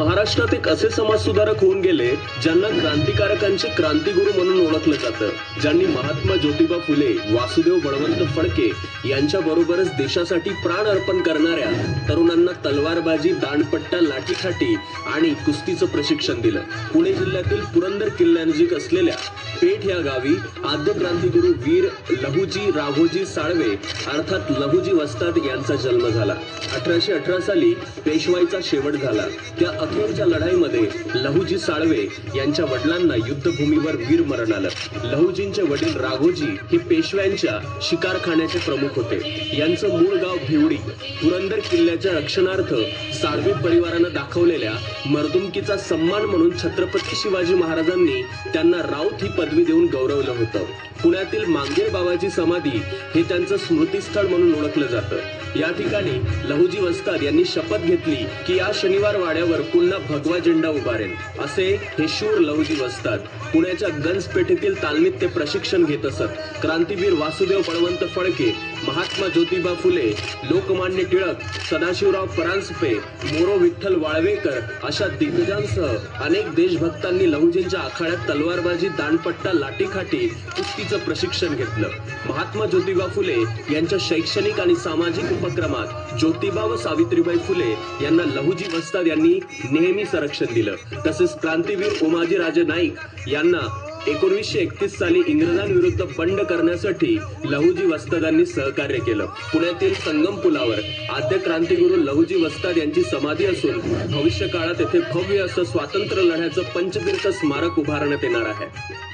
महाराष्ट्रात एक असे समाजसुधारक होऊन गेले ज्यांना क्रांतिकारकांचे क्रांतीगुरु म्हणून ओळखलं जातं ज्यांनी महात्मा ज्योतिबा फुले वासुदेव बळवंत फडके यांच्या बरोबरच देशासाठी प्राण अर्पण करणाऱ्या तरुणांना तलवारबाजी दांडपट्टा लाठीसाठी आणि कुस्तीचं प्रशिक्षण दिलं. पुणे जिल्ह्यातील पुरंदर किल्ल्यानजीक असलेल्या पेठ या गावी आद्य क्रांतीगुरु वीर लहुजी राघोजी साळवे अर्थात लहुजी वस्ताद यांचा जन्म झाला. अठराशे अठरा साली पेशवाईचा शेवट झाला. त्या अखेरच्या लढाईमध्ये लहुजी साळवे यांच्या वडिलांना युद्धभूमीवर वीर मरण आलं. लहुजींचे वडील राघोजी हे पेशव्यांच्या शिकारखान्याचे प्रमुख होते. यांचं मूळ गाव भिवडी पुरंदर किल्ल्याच्या रक्षणार्थ साळवे परिवारानं दाखवलेल्या मर्दुमकीचा सन्मान म्हणून छत्रपती शिवाजी महाराजांनी त्यांना राऊत ही पदवी देऊन गौरवलं होतं. पुण्यातील मांगेर बाबाची समाधी हे त्यांचं स्मृतीस्थळ म्हणून ओळखलं जातं. या ठिकाणी लहुजी वस्ताद यांनी शपथ घेतली की या शनिवार वाड्यावर पुन्हा भगवा झेंडा उभारेल. असे हे शूर लहुजी असतात पुण्याच्या गंज पेठेतील तालमीत ते प्रशिक्षण घेत असत. क्रांतीवीर वासुदेव बळवंत फडके महात्मा ज्योतिबा फुले लोकमान्य टिळक सदाशिवराव परांजपे मोरो विठ्ठल वाळवेकर अशा दिग्गजांसह अनेक देशभक्तांनी लहुजींच्या आखाड्यात तलवारबाजी दांडपट्टा लाठीखाटी कुस्तीचं प्रशिक्षण घेतलं. महात्मा ज्योतिबा फुले यांच्या शैक्षणिक आणि सामाजिक उपक्रमात ज्योतिबा व सावित्रीबाई फुले यांना लहुजी वस्ताद यांनी नेहमी संरक्षण दिलं. तसेच क्रांतीवीर उमाजी राजे नाईक यांना एकोणीसशे एकतीस साली इंग्रजांविरुद्ध बंड करण्यासाठी लहुजी वस्तादांनी सहकार्य केलं. पुण्यातील संगम पुलावर आद्य क्रांतीगुरू लहुजी वस्ताद यांची समाधी असून भविष्य काळात येथे भव्य असं स्वातंत्र्य लढ्याचं पंचतीर्थ स्मारक उभारण्यात येणार आहे.